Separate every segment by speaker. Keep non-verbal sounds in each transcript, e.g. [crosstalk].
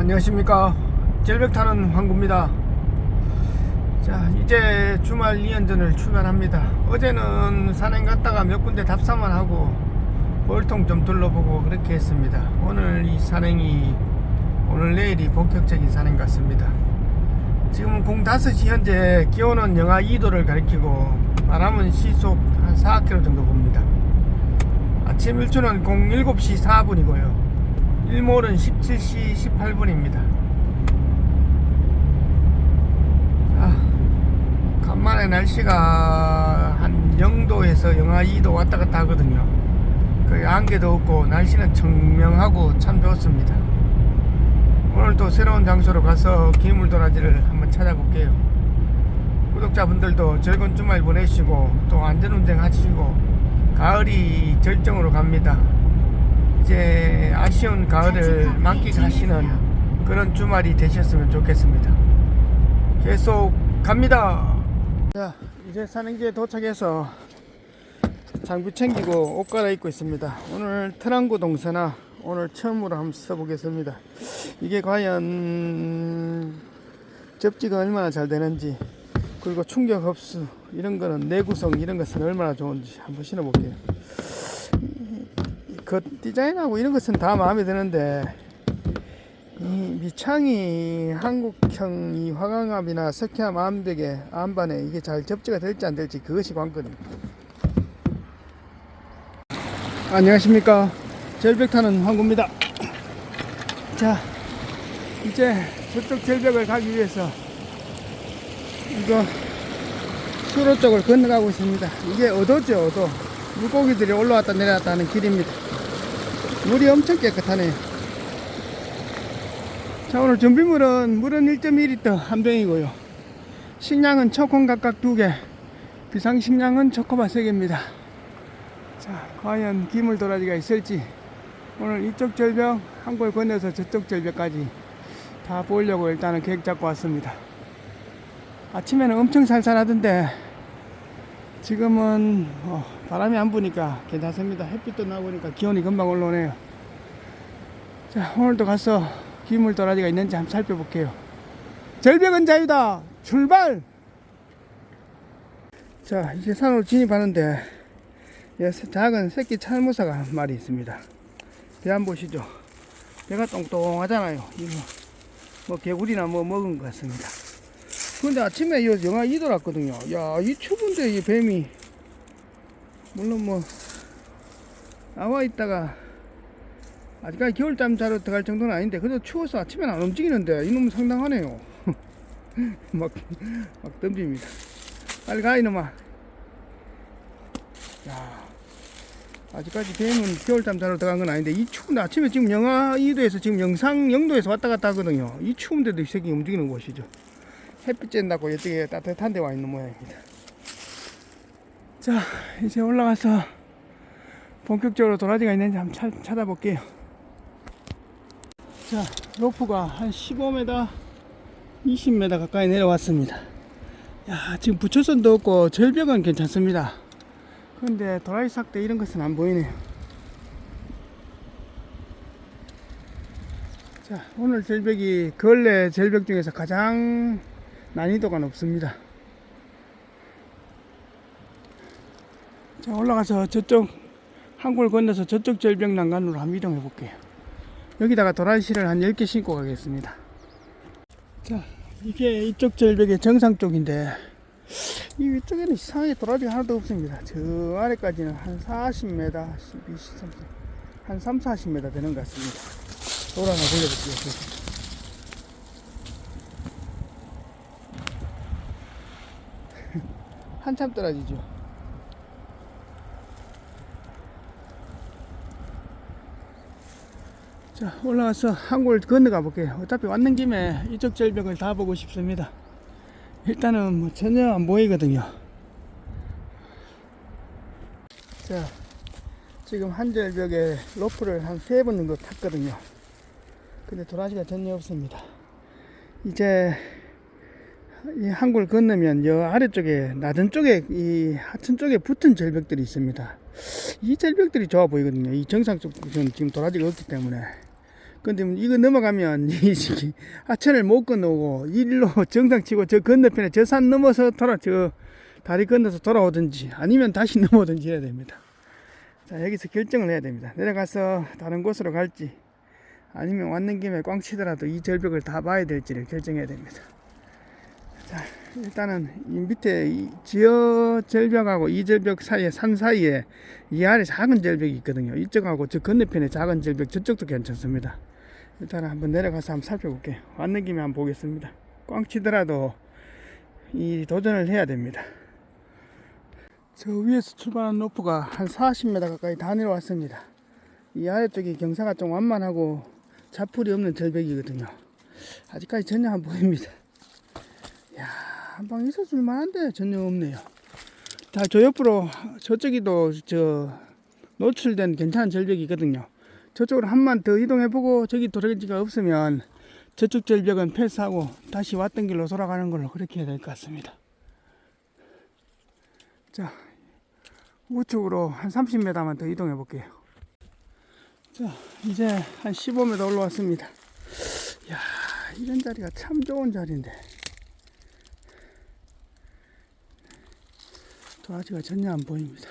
Speaker 1: 안녕하십니까. 절벽 타는 황구입니다. 자 이제 주말 2연전을 출발합니다. 어제는 산행 갔다가 몇 군데 답사만 하고 볼통 좀 둘러보고 그렇게 했습니다. 오늘 이 산행이 오늘 내일이 본격적인 산행 같습니다. 지금은 05시 현재 기온은 영하 2도를 가리키고 바람은 시속 한 4km 정도 봅니다. 아침 일출은 07시 4분이고요 일몰은 17시 18분입니다. 아, 간만에 날씨가 한 0도에서 영하 2도 왔다 갔다 하거든요. 거의 안개도 없고 날씨는 청명하고 참 좋습니다. 오늘 또 새로운 장소로 가서 기물도라지를 한번 찾아볼게요. 구독자분들도 즐거운 주말 보내시고 또 안전운전 하시고 가을이 절정으로 갑니다. 이제 아쉬운 가을을 만끽하시는 그런 주말이 되셨으면 좋겠습니다. 계속 갑니다. 자, 이제 산행지에 도착해서 장비 챙기고 옷 갈아입고 있습니다. 오늘 트랑구 동서나 오늘 처음으로 한번 써보겠습니다. 이게 과연 접지가 얼마나 잘 되는지 그리고 충격 흡수 이런 거는 내구성 이런 것은 얼마나 좋은지 한번 신어볼게요. 그 디자인하고 이런 것은 다 마음에 드는데 이 미창이 한국형 이 화강암이나 석회암 암벽에 암반에 이게 잘 접지가 될지 안 될지 그것이 관건입니다. 안녕하십니까 절벽 타는 황구입니다. 자 이제 저쪽 절벽을 가기 위해서 이거 수로 쪽을 건너가고 있습니다. 이게 어도죠 어도 물고기들이 올라왔다 내려왔다 하는 길입니다. 물이 엄청 깨끗하네요. 자, 오늘 준비물은 물은 1.2리터 한 병이고요. 식량은 초콘 각각 두 개, 비상식량은 초코바 세 개입니다. 자, 과연 기물 도라지가 있을지 오늘 이쪽 절벽 한 골 건너서 저쪽 절벽까지 다 보려고 일단은 계획 잡고 왔습니다. 아침에는 엄청 살살하던데 지금은 어, 바람이 안 부니까 괜찮습니다. 햇빛도 나보니까 기온이 금방 올라오네요. 자, 오늘도 가서 기물 도라지가 있는지 한번 살펴볼게요. 절벽은 자유다! 출발! 자, 이제 산으로 진입하는데, 예, 작은 새끼 찰무사가 한 마리 있습니다. 배 안 보시죠? 배가 똥똥하잖아요. 이거, 뭐, 개구리나 뭐 먹은 것 같습니다. 근데 아침에 이 영하 2도랐거든요. 야, 이 추운데 이 뱀이 물론 뭐 나와 있다가 아직까지 겨울잠 자러 들어갈 정도는 아닌데 그래도 추워서 아침에는 안 움직이는데 이놈 상당하네요. [laughs] 막, 막 덤빕니다. 빨리 가 이놈아. 야, 아직까지 뱀은 겨울잠 자러 들어간 건 아닌데 이 추운데 아침에 지금 영하 2도에서 지금 영상 0도에서 왔다 갔다 하거든요. 이 추운데도 이 새끼 움직이는 곳이죠. 햇빛 쬐다고 이쪽에 따뜻한 데 와 있는 모양입니다. 자, 이제 올라가서 본격적으로 도라지가 있는지 한번 찾, 찾아볼게요. 자, 로프가 한 15m, 20m 가까이 내려왔습니다. 야, 지금 부초선도 없고 절벽은 괜찮습니다. 그런데 도라지 삭대 이런 것은 안 보이네요. 자, 오늘 절벽이 근래 절벽 중에서 가장 난이도가 높습니다. 자, 올라가서 저쪽 한골 건너서 저쪽 절벽 난간으로 한번 이동해 볼게요. 여기다가 도라지씨를 한 10개 신고 가겠습니다. 자, 이게 이쪽 절벽의 정상 쪽인데, 이 위쪽에는 이상하게 도라지가 하나도 없습니다. 저 아래까지는 한 40m, 12, 13, 한 3, 40m 되는 것 같습니다. 돌아 하나 돌려볼게요. [laughs] 한참 떨어지죠. 자, 올라가서 한골 건너가 볼게요. 어차피 왔는 김에 이쪽 절벽을 다 보고 싶습니다. 일단은 뭐 전혀 안 보이거든요. 자, 지금 한 절벽에 로프를 한 세 번 정도 탔거든요. 근데 도라지가 전혀 없습니다. 이제 이 한골 건너면 여 아래쪽에 낮은 쪽에 이 하천 쪽에 붙은 절벽들이 있습니다. 이 절벽들이 좋아 보이거든요. 이 정상 쪽은 지금 도라지가 없기 때문에 근데 이거 넘어가면 [laughs] 이 하천을 못 건너고 일로 정상 치고 저 건너편에 저 산 넘어서 돌아 저 다리 건너서 돌아오든지 아니면 다시 [laughs] 넘어오든지 해야 됩니다. 자 여기서 결정을 해야 됩니다. 내려가서 다른 곳으로 갈지 아니면 왔는 김에 꽝 치더라도 이 절벽을 다 봐야 될지를 결정해야 됩니다. 자 일단은 이 밑에 이 지어 절벽하고 이 절벽 사이에 산 사이에 이 아래 작은 절벽이 있거든요. 이쪽하고 저 건너편에 작은 절벽 저쪽도 괜찮습니다. 일단 한번 내려가서 한번 살펴볼게요. 왔는 김에 한번 보겠습니다. 꽝 치더라도 이 도전을 해야 됩니다. 저 위에서 출발한 로프가 한 40m 가까이 다 내려왔습니다. 이 아래쪽이 경사가 좀 완만하고 자풀이 없는 절벽이거든요. 아직까지 전혀 안 보입니다. 야, 한 방 있었을 만한데 전혀 없네요. 자, 저 옆으로 저쪽이도 저 노출된 괜찮은 절벽이 있거든요. 저쪽으로 한 번 더 이동해보고 저기 도래지가 없으면 저쪽 절벽은 패스하고 다시 왔던 길로 돌아가는 걸로 그렇게 해야 될 것 같습니다. 자, 우측으로 한 30m만 더 이동해 볼게요. 자, 이제 한 15m 올라왔습니다. 야, 이런 자리가 참 좋은 자리인데. 도라지가 전혀 안 보입니다.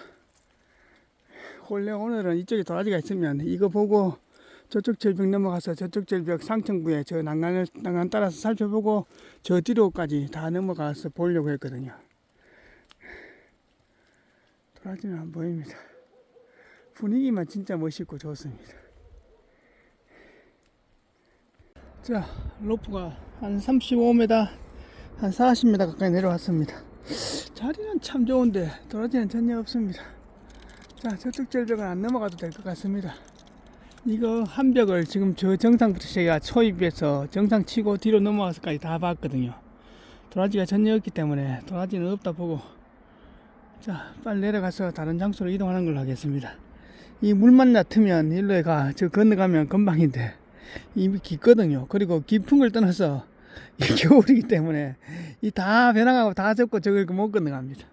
Speaker 1: 원래 오늘은 이쪽에 도라지가 있으면 이거 보고 저쪽 절벽 넘어가서 저쪽 절벽 상층부에 저 난간을 난간 따라서 살펴보고 저 뒤로까지 다 넘어가서 보려고 했거든요. 도라지는 안 보입니다. 분위기만 진짜 멋있고 좋습니다. 자, 로프가 한 35m, 한 40m 가까이 내려왔습니다. 자리는 참 좋은데 도라지는 전혀 없습니다. 자, 저쪽 절벽은 안 넘어가도 될 것 같습니다. 이거 한 벽을 지금 저 정상부터 제가 초입에서 정상 치고 뒤로 넘어가서까지 다 봤거든요. 도라지가 전혀 없기 때문에 도라지는 없다 보고 자 빨리 내려가서 다른 장소로 이동하는 걸로 하겠습니다. 이 물만 얕으면 일로에 가 저 건너가면 금방인데 이미 깊거든요. 그리고 깊은 걸 떠나서 이 [laughs] 겨울이기 때문에 이 다 변화하고 다 접고 저걸 못 건너갑니다.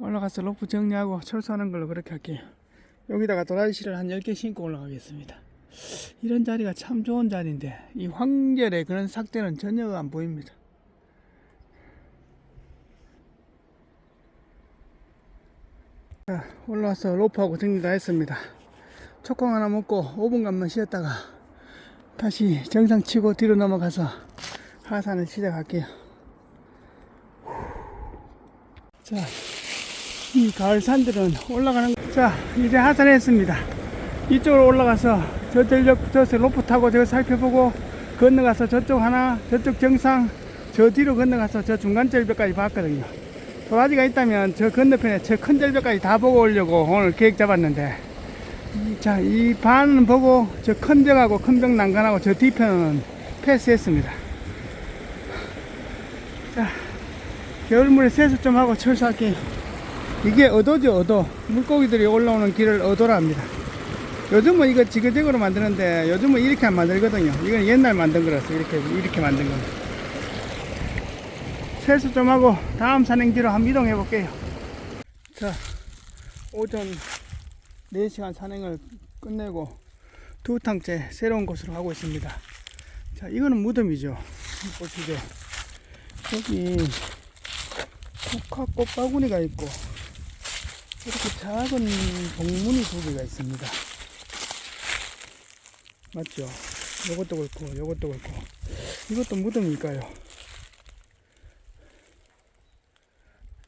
Speaker 1: 올라가서 로프 정리하고 철수하는 걸로 그렇게 할게요. 여기다가 도라지씨를 한 10개 신고 올라가겠습니다. 이런 자리가 참 좋은 자리인데 이 황결의 그런 삭대는 전혀 안 보입니다. 자, 올라와서 로프하고 정리 다 했습니다. 초콩 하나 먹고 5분간만 쉬었다가 다시 정상 치고 뒤로 넘어가서 하산을 시작할게요. 자, 이 가을 산들은 올라가는 거- 자 이제 하산했습니다. 이쪽으로 올라가서 저 전력 저 로프 타고 저 살펴보고 건너가서 저쪽 하나 저쪽 정상 저 뒤로 건너가서 저 중간 절벽까지 봤거든요. 도라지가 있다면 저 건너편에 저 큰 절벽까지 다 보고 오려고 오늘 계획 잡았는데. 자 이 반은 보고 저 큰 벽하고 큰 벽 난간하고 저 뒤편은 패스했습니다. 자 겨울물에 세수 좀 하고 철수할게요 이게 어도죠, 어도. 물고기들이 올라오는 길을 어도라 합니다. 요즘은 이거 지그재그로 만드는데 요즘은 이렇게 안 만들거든요. 이건 옛날 만든 거라서 이렇게, 이렇게 만든 겁니다. 세수 좀 하고 다음 산행지로 한번 이동해 볼게요. 자, 오전 4시간 산행을 끝내고 두 탕째 새로운 곳으로 가고 있습니다. 자, 이거는 무덤이죠. 보시죠. 여기 국화 꽃바구니가 있고 이렇게 작은 동문이 두 개가 있습니다. 맞죠? 요것도 그렇고, 요것도 그렇고. 이것도 무덤일까요?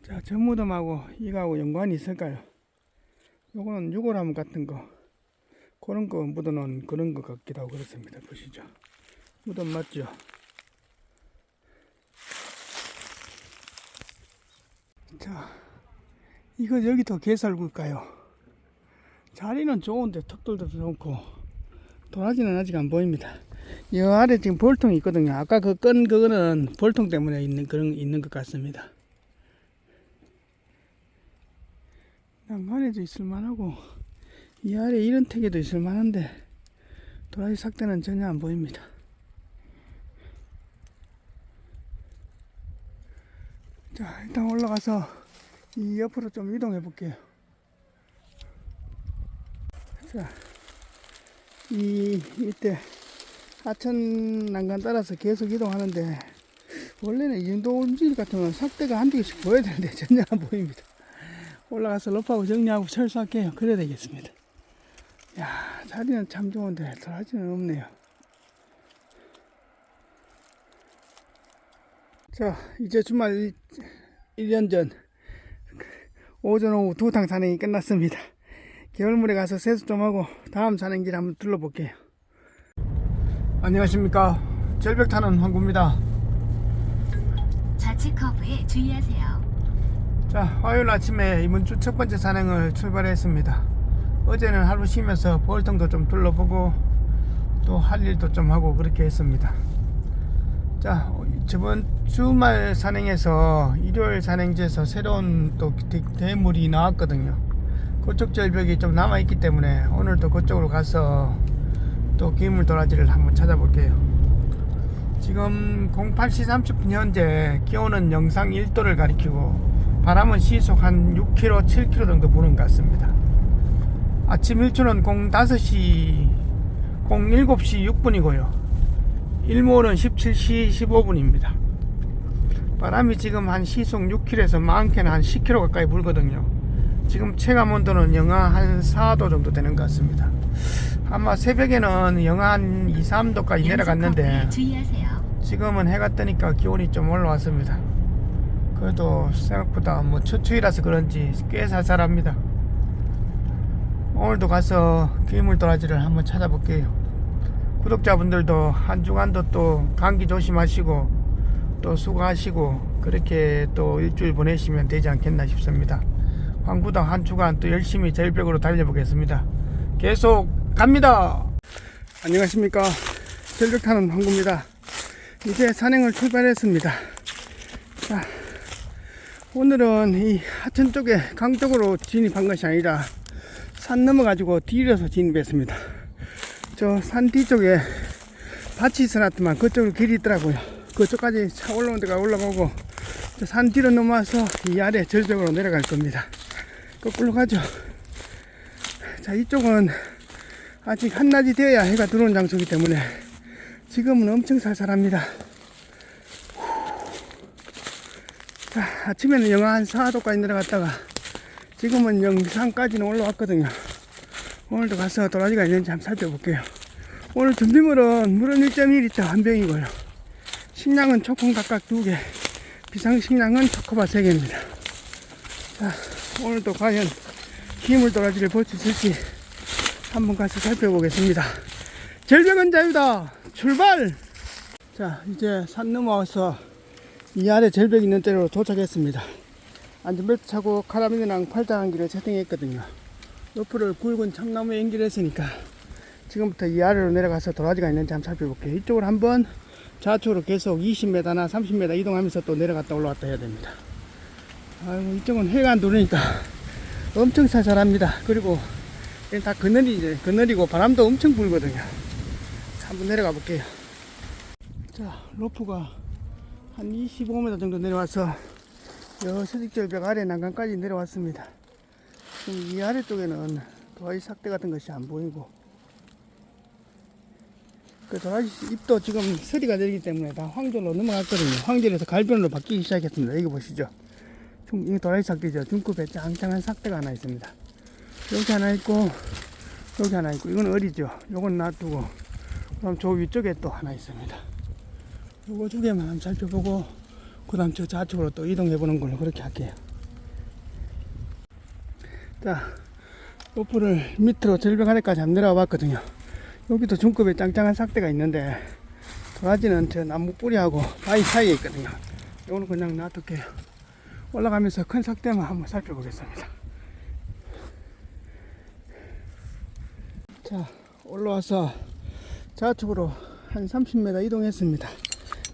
Speaker 1: 자, 저 무덤하고 이거하고 연관이 있을까요? 요거는 유골함 같은 거. 그런 거 묻어놓은 그런 것 같기도 하고 그렇습니다. 보시죠. 무덤 맞죠? 자, 이거 여기도 개살굴까요? 자리는 좋은데 턱돌도 좋고 도라지는 아직 안 보입니다. 이 아래 지금 볼통이 있거든요. 아까 그 끈 그거는 볼통 때문에 있는 그런 있는 것 같습니다. 난간에도 있을 만하고 이 아래 이런 택에도 있을 만한데 도라지 삭대는 전혀 안 보입니다. 자 일단 올라가서 이 옆으로 좀 이동해 볼게요. 자, 이 밑에 하천 난간 따라서 계속 이동하는데 원래는 이 정도 움직일 같으면 삭대가 한두 개씩 보여야 되는데 [laughs] 전혀 안 보입니다. 올라가서 럽하고 정리하고 철수할게요. 그래야 되겠습니다. 야, 자리는 참 좋은데 도라지는 없네요. 자, 이제 주말 1년 전 오전 오후 두 탕 산행이 끝났습니다. 겨울물에 가서 세수 좀 하고 다음 산행지를 한번 둘러볼게요.
Speaker 2: 안녕하십니까 절벽 타는 황구입니다
Speaker 3: 좌측 커브에 주의하세요.
Speaker 2: 자 화요일 아침에 이번 주 첫 번째 산행을 출발했습니다 어제는 하루 쉬면서 보울통도 좀 둘러보고 또 할 일도 좀 하고 그렇게 했습니다 자 저번 주말 산행에서 일요일 산행지에서 새로운 또 대- 대물이 나왔거든요 그쪽 절벽이 좀 남아있기 때문에 오늘도 그쪽으로 가서 또 기물 도라지를 한번 찾아볼게요 지금 08시 30분 현재 기온은 영상 1도를 가리키고 바람은 시속 한 6km, 7km 정도 부는 것 같습니다. 아침 일초는 05시, 07시 6분이고요. 일몰은 17시 15분입니다. 바람이 지금 한 시속 6km에서 많게는 한 10km 가까이 불거든요. 지금 체감 온도는 영하 한 4도 정도 되는 것 같습니다. 아마 새벽에는 영하 한 2, 3도까지 내려갔는데. 지금은 해가 뜨니까 기온이 좀 올라왔습니다. 그래도 생각보다 뭐 초추이라서 그런지 꽤 살살합니다. 오늘도 가서 괴물 도라지를 한번 찾아볼게요. 구독자분들도 한 주간도 또 감기 조심하시고 또 수고하시고 그렇게 또 일주일 보내시면 되지 않겠나 싶습니다. 황구당 한 주간 또 열심히 절벽으로 달려보겠습니다. 계속 갑니다.
Speaker 1: 안녕하십니까. 절벽 타는 황구입니다. 이제 산행을 출발했습니다. 자, 오늘은 이 하천 쪽에 강 쪽으로 진입한 것이 아니라 산 넘어가지고 뒤로서 진입했습니다. 저 산 뒤쪽에 밭이 있어놨더만 그쪽으로 길이 있더라고요. 그쪽까지 차 올라온 데가 올라가고 저산 뒤로 넘어와서 이 아래 절벽으로 내려갈 겁니다. 거꾸로 가죠. 자, 이쪽은 아직 한낮이 되어야 해가 들어오는 장소이기 때문에 지금은 엄청 살살합니다. 자, 아침에는 영하 한 4도까지 내려갔다가 지금은 영상까지는 올라왔거든요. 오늘도 가서 도라지가 있는지 한번 살펴볼게요. 오늘 준비물은 물은 1.1리터 한 병이고요. 식량은 초콩 각각 2개, 비상식량은 초코바 3개입니다. 자, 오늘도 과연 힘을 도라지를 볼 수 있을지 한번 가서 살펴보겠습니다. 절벽은 자유다! 출발! 자, 이제 산 넘어와서 이 아래 절벽 있는 데로 도착했습니다. 안전벨트 차고 카라비너랑 팔짱안기를 세팅했거든요. 옆으로 굵은 참나무 연기를 했으니까 지금부터 이 아래로 내려가서 도라지가 있는지 한번 살펴볼게요. 이쪽으로 한번 좌측으로 계속 20m나 30m 이동하면서 또 내려갔다 올라왔다 해야 됩니다. 아이고, 이쪽은 해가 안 들어오니까 엄청 살살합니다. 그리고 다 그늘이 이제 그늘이고 바람도 엄청 불거든요. 한번 내려가 볼게요. 자, 로프가 한 25m 정도 내려와서 여 수직절벽 아래 난간까지 내려왔습니다. 지금 이 아래쪽에는 도라지 삭대 같은 것이 안 보이고 그 도라지 잎도 지금 서리가 내리기 때문에 다 황절로 넘어갔거든요. 황절에서 갈변으로 바뀌기 시작했습니다. 여기 보시죠. 중, 이 도라지 삭대죠. 중급에 짱짱한 삭대가 하나 있습니다. 여기 하나 있고 여기 하나 있고 이건 어리죠 요건 놔두고 그럼 저 위쪽에 또 하나 있습니다 요거 두 개만 살펴보고 그 다음 저 좌측으로 또 이동해 보는 걸로 그렇게 할게요 자 로프를 밑으로 절벽 아래까지 한번 내려와 봤거든요 여기도 중급에 짱짱한 삭대가 있는데 도라지는 저 나무 뿌리하고 바위 사이에 있거든요 요거는 그냥 놔둘게요 올라가면서 큰 삭대만 한번 살펴보겠습니다 자, 올라와서 좌측으로 한 30m 이동했습니다.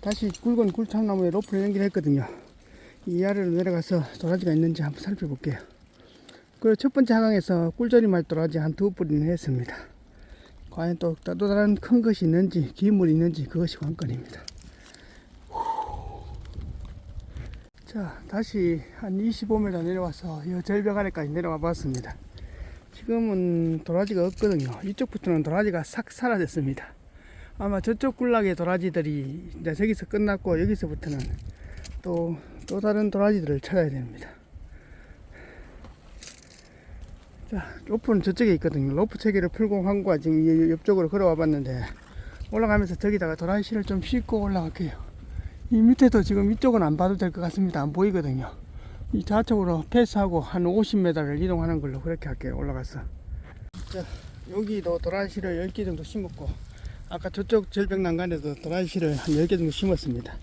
Speaker 1: 다시 굵은 굴참나무에 로프를 연결했거든요. 이 아래로 내려가서 도라지가 있는지 한번 살펴볼게요. 그리고 첫 번째 하강에서 꿀조리말 도라지 한 두 뿌리는 했습니다. 과연 또, 또 다른 큰 것이 있는지, 기물이 있는지 그것이 관건입니다. 후. 자, 다시 한 25m 내려와서 이 절벽 아래까지 내려와 봤습니다. 지금은 도라지가 없거든요. 이쪽부터는 도라지가 싹 사라졌습니다. 아마 저쪽 군락의 도라지들이 이제 저기서 끝났고 여기서부터는 또, 또 다른 도라지들을 찾아야 됩니다. 자, 로프는 저쪽에 있거든요. 로프 체계를 풀고 황구가 지금 이 옆쪽으로 걸어와 봤는데 올라가면서 저기다가 도라지를 좀 싣고 올라갈게요. 이 밑에도 지금 이쪽은 안 봐도 될 것 같습니다. 안 보이거든요. 이 좌측으로 패스하고 한 50m를 이동하는 걸로 그렇게 할게요. 올라가서. 자, 여기도 도라지를 10개 정도 심었고, 아까 저쪽 절벽 난간에도 도라지를 한 10개 정도 심었습니다.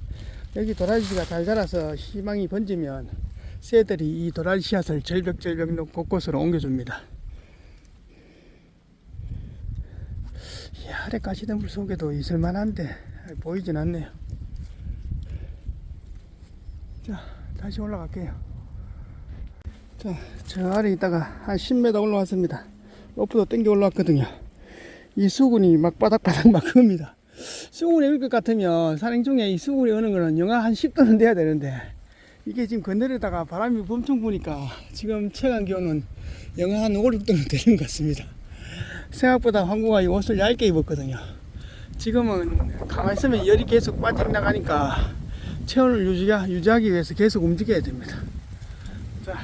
Speaker 1: 여기 도라지가 잘 자라서 희망이 번지면 새들이 이 도라지 씨앗을 절벽 절벽 곳곳으로 옮겨줍니다. 이 아래 가시덤불 속에도 있을만한데 보이진 않네요. 자, 다시 올라갈게요. 자, 저 아래 있다가 한 10m 올라왔습니다. 로프도 땡겨 올라왔거든요. 이 수군이 막 바닥바닥 막 큽니다. 수군이 일것 같으면 산행 중에 이 수군이 오는 거는 영하 한 10도는 돼야 되는데 이게 지금 건너려다가 바람이 엄청 부니까 지금 체감 기온은 영하 한 5, 6도는 되는 것 같습니다. 생각보다 황구가 이 옷을 얇게 입었거든요. 지금은 가만히 있으면 열이 계속 빠져나가니까 체온을 유지하, 유지하기 위해서 계속 움직여야 됩니다. 자,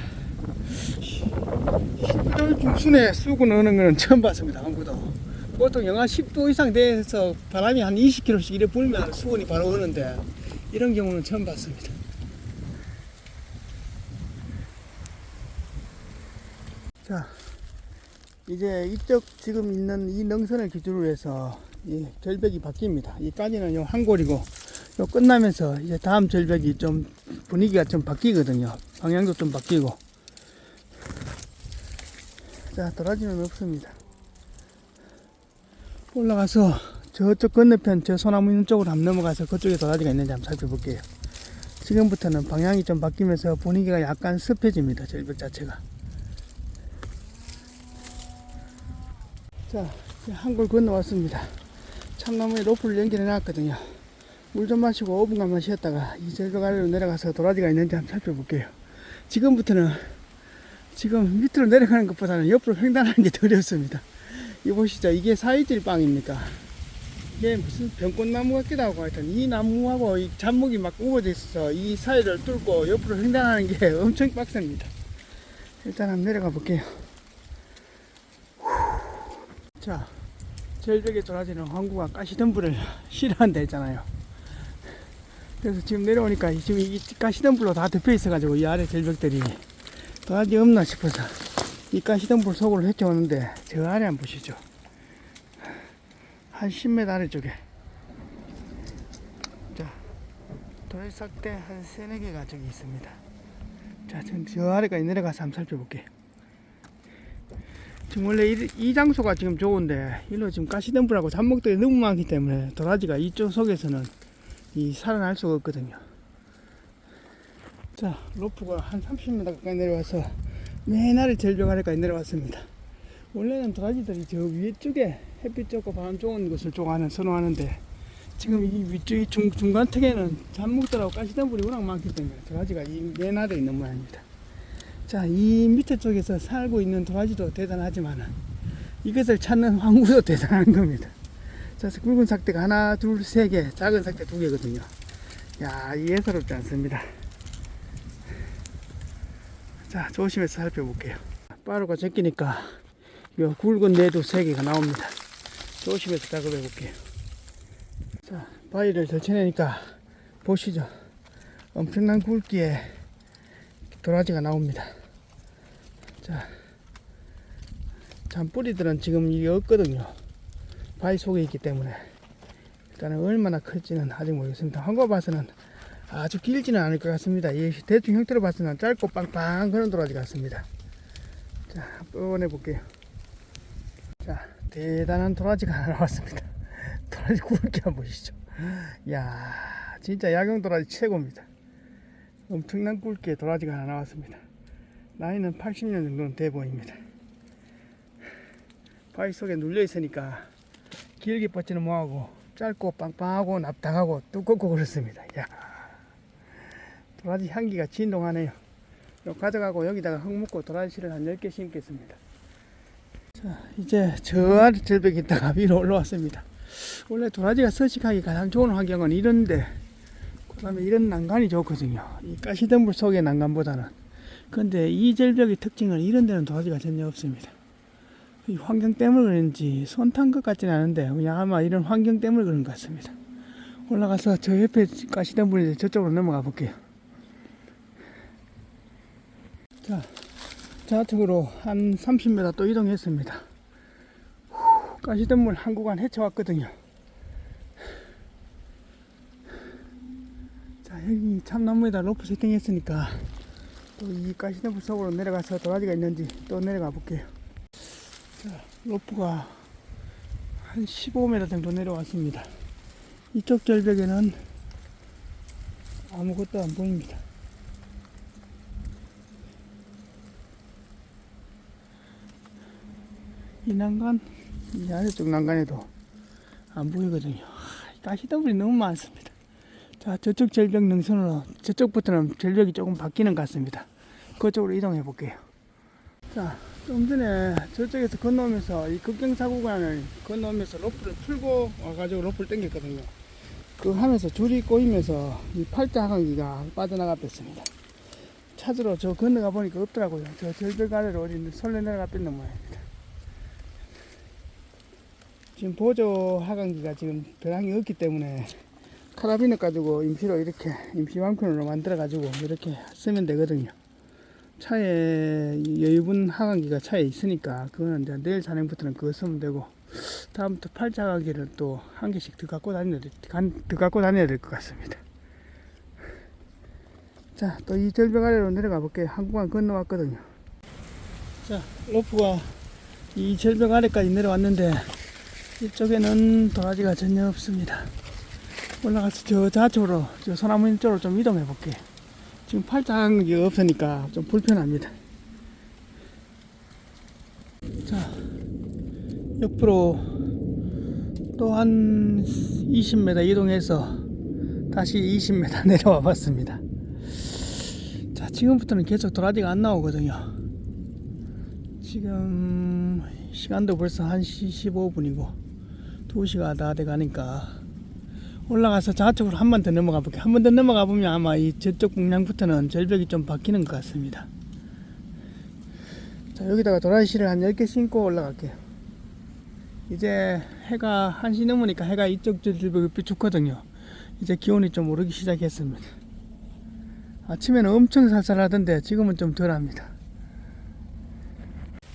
Speaker 1: 10월 중순에 수군 오는 거는 처음 봤습니다. 한국도. 보통 영하 10도 이상 돼서 바람이 한 20km씩 이래 불면 수군이 바로 오는데 이런 경우는 처음 봤습니다. 자, 이제 이쪽 지금 있는 이 능선을 기준으로 해서 이 절벽이 바뀝니다. 이까지는 요 한골이고 요 끝나면서 이제 다음 절벽이 좀 분위기가 좀 바뀌거든요. 방향도 좀 바뀌고. 자, 도라지는 없습니다. 올라가서 저쪽 건너편 저 소나무 있는 쪽으로 한번 넘어가서 그쪽에 도라지가 있는지 한번 살펴볼게요. 지금부터는 방향이 좀 바뀌면서 분위기가 약간 습해집니다. 절벽 자체가. 자, 한골 건너왔습니다. 참나무에 로프를 연결해 놨거든요. 물 좀 마시고 5분간만 쉬었다가 이 절벽 아래로 내려가서 도라지가 있는지 한번 살펴볼게요. 지금부터는 지금 밑으로 내려가는 것보다는 옆으로 횡단하는 게 더 어렵습니다. 이 보시죠. 이게 사이질 빵입니까? 이게 무슨 병꽃나무 같기도 하고 하여튼 이 나무하고 이 잡목이 막 우거져 있어서 이 사이를 뚫고 옆으로 횡단하는 게 [laughs] 엄청 빡셉니다. 일단 한번 내려가 볼게요. 자, 절벽에 돌아지는 황구가 가시덤불을 싫어한다 했잖아요. 그래서 지금 내려오니까 지금 이 가시덤불로 다 덮여 있어가지고 이 아래 절벽들이 도라지 없나 싶어서 이 가시덤불 속으로 헤쳐오는데 저 아래 한번 보시죠. 한 10m 아래쪽에. 자, 싹대 한 3, 4개가 저기 있습니다. 자, 지금 저 아래까지 내려가서 한번 살펴볼게요. 지금 원래 이, 이 장소가 지금 좋은데 일로 지금 가시덤불하고 잡목들이 너무 많기 때문에 도라지가 이쪽 속에서는 이 살아날 수가 없거든요. 자 로프가 한 30m 가까이 내려와서 맨 아래 절벽 아래까지 내려왔습니다. 원래는 도라지들이 저 위쪽에 햇빛 좋고 바람 좋은 곳을 좋아하는 선호하는데 지금 이 위쪽 이 중, 중간 턱에는 잡목들하고 가시덤불이 워낙 많기 때문에 도라지가 이맨 아래에 있는 모양입니다. 자, 이 밑에 쪽에서 살고 있는 도라지도 대단하지만 이것을 찾는 황구도 [laughs] 대단한 겁니다. 자, 굵은 삭대가 하나, 둘, 세 개, 작은 삭대 두 개거든요. 야, 이 예사롭지 않습니다. 자, 조심해서 살펴볼게요. 빠르고 제끼니까 요 굵은 내도 세 개가 나옵니다. 조심해서 작업해 볼게요. 자, 바위를 덜쳐내니까 보시죠. 엄청난 굵기에 도라지가 나옵니다. 자, 참 뿌리들은 지금 이게 없거든요. 바위 속에 있기 때문에 일단은 얼마나 클지는 아직 모르겠습니다. 한거 봐서는 아주 길지는 않을 것 같습니다. 이 대충 형태로 봐서는 짧고 빵빵 그런 도라지 같습니다. 자, 꺼내 볼게요. 자, 대단한 도라지가 하나 나왔습니다. [laughs] 도라지 굵기 한번 보시죠. 야, 진짜 야경 도라지 최고입니다. 엄청난 굵기의 도라지가 하나 나왔습니다. 나이는 80년 정도는 돼 보입니다. 바위 속에 눌려 있으니까 길게 뻗지는 뭐하고 짧고 빵빵하고 납작하고 두껍고 그렇습니다. 야 도라지 향기가 진동하네요. 요 가져가고 여기다가 흙 묻고 도라지를 한 10개 심겠습니다. 자, 이제 저 아래 절벽에 있다가 [laughs] 위로 올라왔습니다. 원래 도라지가 서식하기 가장 좋은 환경은 이런데, 그 다음에 이런 난간이 좋거든요. 이 가시덤불 속의 난간보다는. 근데 이 절벽의 특징은 이런 데는 도라지가 전혀 없습니다. 이 환경 때문에 그런지 손탄 것 같지는 않은데, 그냥 아마 이런 환경 때문에 그런 것 같습니다. 올라가서 저 옆에 가시덤불인데 저쪽으로 넘어가 볼게요. 자, 좌측으로 한 30m 또 이동했습니다. 후, 가시덤불 한 구간 헤쳐왔거든요. 자, 여기 참나무에다 로프 세팅했으니까 또 이 가시덤불 속으로 내려가서 도라지가 있는지 또 내려가 볼게요. 자, 로프가 한 15m 정도 내려왔습니다. 이쪽 절벽에는 아무것도 안 보입니다. 이 난간, 이 아래쪽 난간에도 안 보이거든요. 하, 가시덤불이 너무 많습니다. 자, 저쪽 절벽 능선으로, 저쪽부터는 절벽이 조금 바뀌는 것 같습니다. 그쪽으로 이동해 볼게요. 자, 좀 전에 저쪽에서 건너오면서 이 급경사 구간을 건너오면서 로프를 풀고 와가지고 로프를 당겼거든요. 그 하면서 줄이 꼬이면서 이 팔자 하강기가 빠져나가 뺐습니다. 찾으러 저 건너가 보니까 없더라고요. 저 절벽 아래로 어디 설레 뺐는 모양입니다. 지금 보조 하강기가 지금 배낭이 없기 때문에 카라비너 가지고 임시로 이렇게 임시 왕편으로 만들어 가지고 이렇게 쓰면 되거든요. 차에 이 여유분 하강기가 차에 있으니까 그거는 이제 내일 산행부터는 그거 쓰면 되고 다음부터 팔자 하강기를 또 한 개씩 더 갖고 다녀야 될, 간- 더 갖고 다녀야 될 것 같습니다. 자, 또 이 절벽 아래로 내려가 볼게요. 한 구간 건너왔거든요. 자, 로프가 이 절벽 아래까지 내려왔는데 이쪽에는 도라지가 전혀 없습니다. 올라가서 저 좌측으로, 저 소나무 있는 쪽으로 좀 이동해 볼게요. 지금 팔짱 이 없으니까 좀 불편합니다. 자, 옆으로 또 한 20m 이동해서 다시 20m [laughs] 내려와 봤습니다. 자, 지금부터는 계속 도라지가 안 나오거든요. 지금 시간도 벌써 1시 15분이고 2시가 다 돼 가니까 올라가서 좌측으로 한 번 더 넘어가 볼게요. 한 번 더 넘어가 보면 아마 이 저쪽 방향부터는 절벽이 좀 바뀌는 것 같습니다. 자, 여기다가 도라지씨를 한 10개 심고 올라갈게요. 이제 해가 1시 넘으니까 해가 이쪽 절벽이 비추거든요. 이제 기온이 좀 오르기 시작했습니다. 아침에는 엄청 쌀쌀하던데 지금은 좀 덜합니다.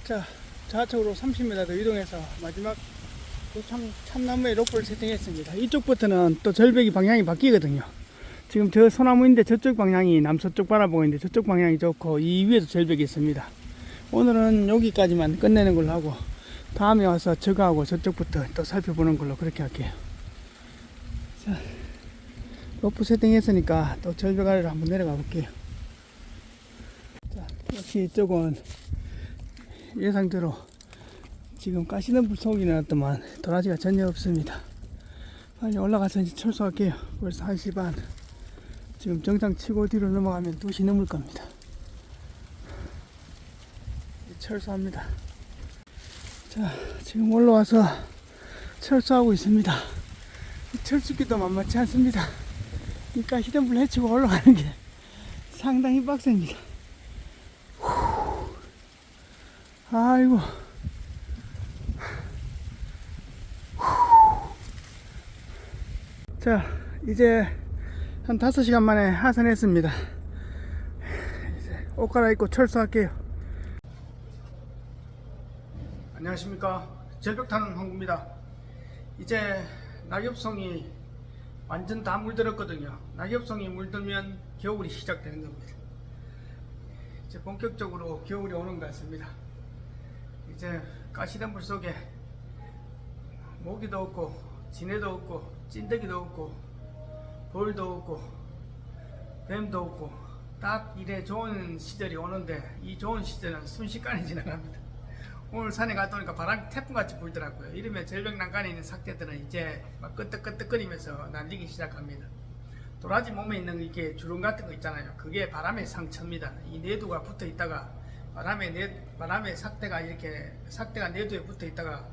Speaker 1: 자, 좌측으로 30m 더 이동해서 마지막 그 참, 참나무에 로프를 세팅했습니다. 이쪽부터는 또 절벽이 방향이 바뀌거든요. 지금 저 소나무인데 저쪽 방향이 남서쪽 바라보고 있는데 저쪽 방향이 좋고 이 위에도 절벽이 있습니다. 오늘은 여기까지만 끝내는 걸로 하고 다음에 와서 저거하고 저쪽부터 또 살펴보는 걸로 그렇게 할게요. 자, 로프 세팅했으니까 또 절벽 아래로 한번 내려가 볼게요. 자, 역시 이쪽은 예상대로 지금 가시는 불속이 나왔더만 도라지가 전혀 없습니다. 빨리 올라가서 이제 철수할게요. 벌써 1시 반. 지금 정상 치고 뒤로 넘어가면 2시 넘을 겁니다. 철수합니다. 자, 지금 올라와서 철수하고 있습니다. 이 철수기도 만만치 않습니다. 이 가시덤불 해치고 올라가는 게 상당히 빡셉니다. 후. 아이고. 자, 이제 한 5시간 만에 하산했습니다. 이제 옷 갈아입고 철수할게요. 안녕하십니까. 절벽타는 황구입니다. 이제 낙엽송이 완전 다 물들었거든요. 낙엽송이 물들면 겨울이 시작되는 겁니다. 이제 본격적으로 겨울이 오는 것 같습니다. 이제 가시덤불 속에 모기도 없고 지네도 없고 찐득이도 없고 벌도 없고 뱀도 없고 딱 이래 좋은 시절이 오는데 이 좋은 시절은 순식간에 지나갑니다. 오늘 산에 갔다 오니까 바람이 태풍같이 불더라고요. 이러면 절벽 난간에 있는 삭대들은 이제 막 끄떡끄떡거리면서 날리기 시작합니다. 도라지 몸에 있는 이게 주름 같은 거 있잖아요. 그게 바람의 상처입니다. 이 내두가 붙어 있다가 바람에 내 바람에 삭대가 이렇게 삭대가 내두에 붙어 있다가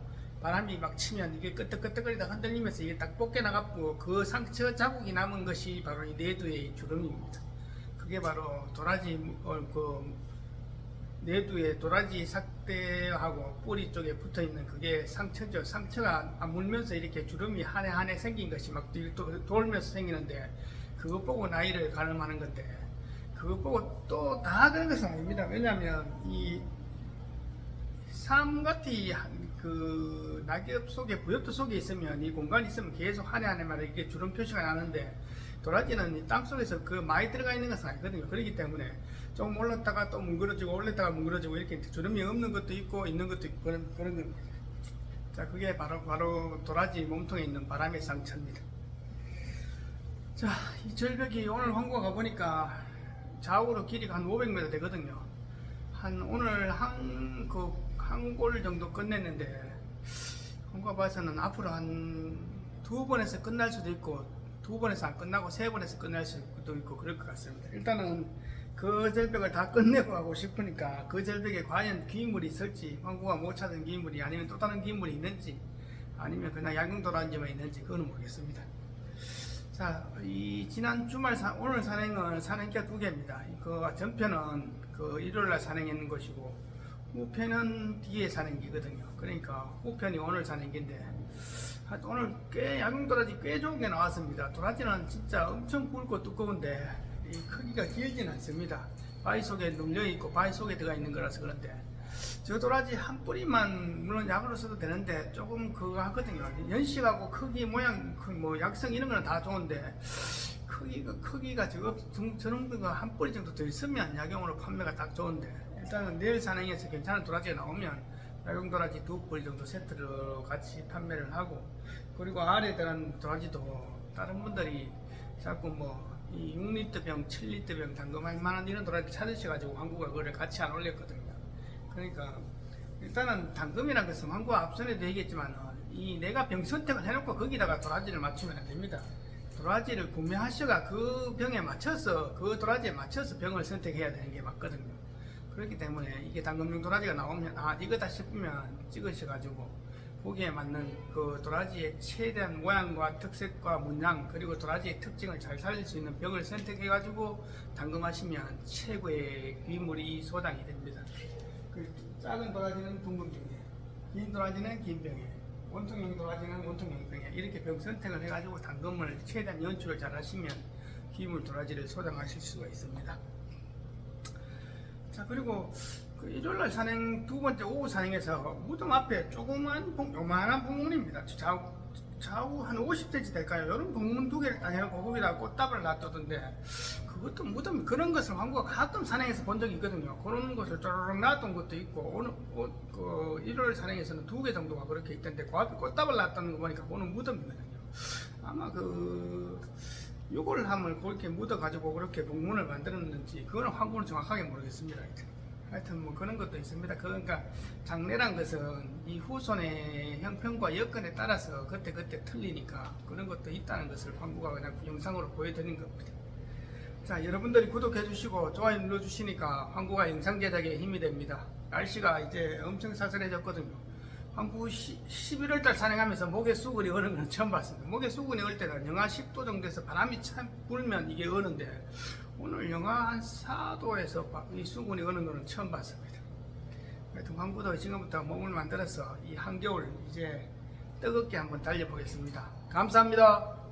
Speaker 1: 바람이 막 치면 이게 끄떡끄떡거리다 흔들리면서 이게 딱 벗겨 나갔고 그 상처 자국이 남은 것이 바로 이 내두의 주름입니다. 그게 바로 도라지 어, 그 내두에 도라지 삭대하고 뿌리 쪽에 붙어 있는 그게 상처죠. 상처가 안 물면서 이렇게 주름이 한 해 한 해 생긴 것이 막 돌면서 생기는데 그거 보고 나이를 가늠하는 건데 그거 보고 또 다 그런 것은 아닙니다. 왜냐하면 이 삼같이 한- 그 낙엽 속에 부엽도 속에 있으면 이 공간이 있으면 계속 한 해 한 해마다 이렇게 주름 표시가 나는데 도라지는 이땅 속에서 그 많이 들어가 있는 것은 아니거든요. 그렇기 때문에 좀 올랐다가 또 뭉그러지고 올렸다가 뭉그러지고 이렇게 주름이 없는 것도 있고 있는 것도 있고 그런 그런 겁니다. 자 그게 바로 바로 도라지 몸통에 있는 바람의 상처입니다. 자 이 절벽이 오늘 황구가 가보니까 좌우로 길이가 한 500m 되거든요. 한 오늘 한그 한 골 정도 끝냈는데 홍가 봐서는 앞으로 한 두 번에서 끝날 수도 있고 두 번에서 안 끝나고 세 번에서 끝날 수도 있고 그럴 것 같습니다. 일단은 그 절벽을 다 끝내고 가고 싶으니까 그 절벽에 과연 기물이 있을지 황구가 못 찾은 기물이 아니면 또 다른 기물이 있는지 아니면 그냥 야경도라지만 있는지 그거는 모르겠습니다. 자, 이 지난 주말 사, 오늘 산행은 산행기가 두 개입니다. 그 전편은 그 일요일날 산행했는 것이고 후편은 뒤에 산행기거든요. 그러니까 후편이 오늘 산행기인데 하여튼 오늘 꽤 야경 도라지 꽤 좋은 게 나왔습니다. 도라지는 진짜 엄청 굵고 두꺼운데 이 크기가 길진 않습니다. 바위 속에 눌려 있고 바위 속에 들어가 있는 거라서 그런데 저 도라지 한 뿌리만 물론 약으로 써도 되는데 조금 그거 하거든요. 연식하고 크기 모양 그뭐 약성 이런 거는 다 좋은데 크기가 크기가 저거 정- 저 정도가 한 뿌리 정도 더 있으면 약용으로 판매가 딱 좋은데 일단은 내일 산행에서 괜찮은 도라지가 나오면 야경 도라지 두 뿌리 정도 세트로 같이 판매를 하고 그리고 아래에 들어간 도라지도 다른 분들이 자꾸 뭐 이 6리터 병, 7리터병 담금할 만한 이런 도라지 찾으셔가지고 한국가 그거를 같이 안 올렸거든요. 그러니까 일단은 당금이라는 것은 한국 앞선에도 얘기했지만 이 내가 병 선택을 해놓고 거기다가 도라지를 맞추면 안 됩니다. 도라지를 구매하셔가 그 병에 맞춰서 그 도라지에 맞춰서 병을 선택해야 되는 게 맞거든요. 그렇기 때문에 이게 당금용 도라지가 나오면 아 이거다 싶으면 찍으셔가지고 거기에 맞는 그 도라지의 최대한 모양과 특색과 문양 그리고 도라지의 특징을 잘 살릴 수 있는 병을 선택해 가지고 당금하시면 최고의 귀물이 소당이 됩니다. 그 작은 도라지는 둥근 병에, 긴 도라지는 긴 병에, 원통형 도라지는 원통형 병에 이렇게 병 선택을 해 가지고 당금을 최대한 연출을 잘 하시면 기물 도라지를 소장하실 수가 있습니다. 자 그리고 그 일요일날 산행 두 번째 오후 산행에서 무덤 앞에 조그만 봉, 요만한 봉문입니다. 좌우, 좌우 한 50cm 될까요? 이런 봉문 두 개를 딱 해놓고 거기다 꽃다발을 놔두던데 그것도 무덤 그런 것을 한국가 가끔 산행에서 본 적이 있거든요. 그런 것을 쪼르륵 놔둔 것도 있고 오늘 오, 그 일요일 산행에서는 두 개 정도가 그렇게 있던데 그 앞에 꽃다발 놨다는 거 보니까 그거는 무덤이거든요. 아마 그 요걸 함을 그렇게 묻어가지고 그렇게 봉문을 만들었는지 그거는 황구는 정확하게 모르겠습니다. 하여튼. 뭐 그런 것도 있습니다. 그러니까 장례란 것은 이 후손의 형편과 여건에 따라서 그때그때 틀리니까 그런 것도 있다는 것을 황구가 그냥 영상으로 보여드리는 겁니다. 자 여러분들이 구독해 주시고 좋아요 눌러 주시니까 황구가 영상 제작에 힘이 됩니다. 날씨가 이제 엄청 사선해졌거든요. 한국 11월 달 산행하면서 목에 수건이 어는 건 처음 봤습니다. 목에 수건이 얼 때는 영하 10도 정도에서 바람이 참 불면 이게 어는데 오늘 영하 한 4도에서 이 수건이 어는 거는 처음 봤습니다. 한국도 지금부터 몸을 만들어서 이 한겨울 이제 뜨겁게 한번 달려보겠습니다. 감사합니다.